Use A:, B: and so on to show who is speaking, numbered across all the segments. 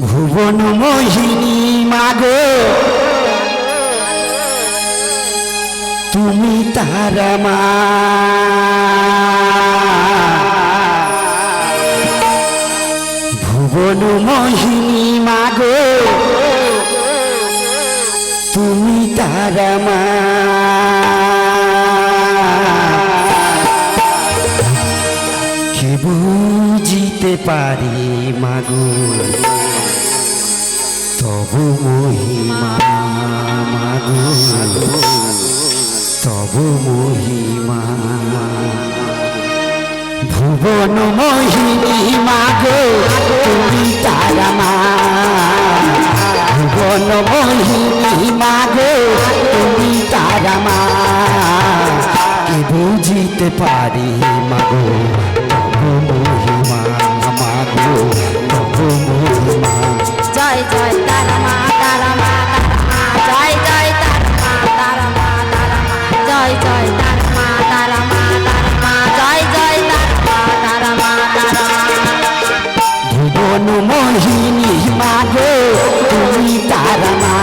A: ভুবন মোহিনী মাগো। তুমি তারা মা। ভুবন মোহিনী মাগো। তুমি তারা মা। কে বুঝিতে পারি মাগো তবু মহিমা মাগো তবু মহিমা ভুবন মোহিনী মাগো, তুমি তারা মা। ভুবন মোহিনী মাগো, তুমি তারা মা। বুঝিতে পারি মাগো, তবু
B: তারা মা।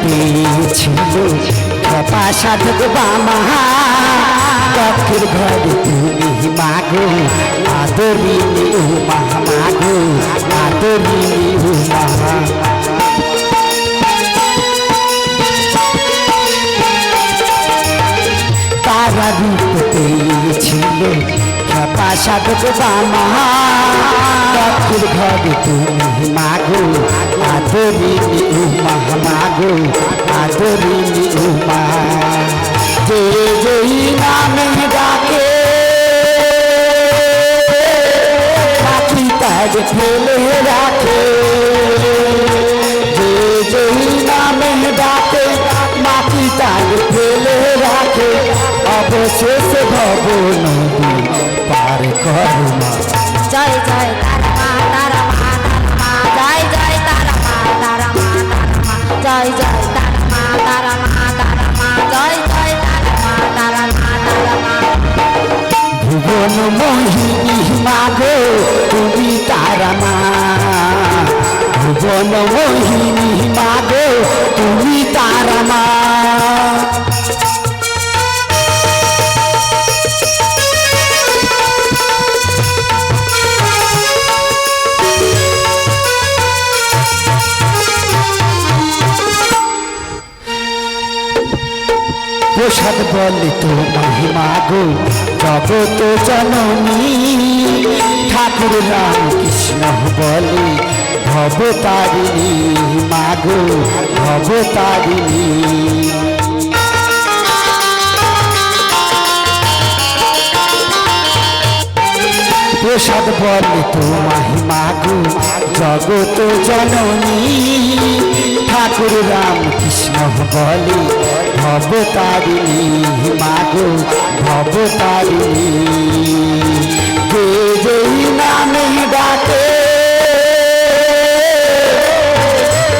A: পেয়েছিল কপা সাধক বামা পক্ষের ঘরে তুমি মাগো আদরিনি উমা মাগো আদরিনি উমা তারা রূপ পেয়েছিল কপা সাধক বামা পক্ষের ঘরে তুমি মাগো আদরিনি উমা মাগো আদরিনি উমা যে যেই নামে ডাকে, পাখি তাজ ফেলে রাখে। যে যেই নামে ডাকে মাটি তাজ ফেলে রাখে। অবশেষ ভব নদী পার করুণা।
B: জয় জয় তারা মা তারা মা তারা মা। জয় জয় তারা মা তারা মা তারা মা। জয় জয় তারা মা তারা মা তারা মা। জয় জয় তারা মা তারা মা তারা মা।
A: ভুবন মোহিনী মাগো তুমি তারা মা। ভুবন মোহিনী মাগো তুমি তারা মা। প্রসাদ বলে তো মহিমা গো জগত জননী, ঠাকুর রাম কৃষ্ণ বলে ভব তারিণী মাগো ভব তারিণী প্রসাদ বলে তো মহিমা গো জগত জননী, ঠাকুর রাম কৃষ্ণ বলে ভব তারিণী মাগো ভব তারিণী যে যেই নামে ডাকে,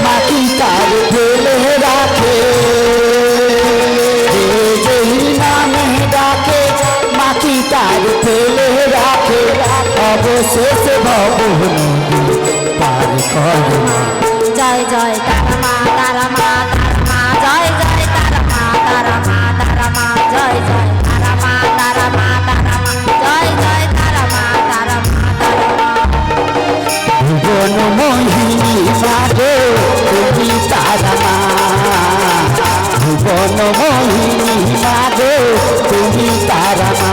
A: মাটি তার ফেলে রাখে। যে যেই নামে ডাকে, মাটি তার ফেলে রাখে। অবশেষ ভব পার করুণা
B: জয় জয়, তারা মা তারা মা।
A: তুমি তারা মা। ভুবন মোহিনী মাগো তুমি তারা মা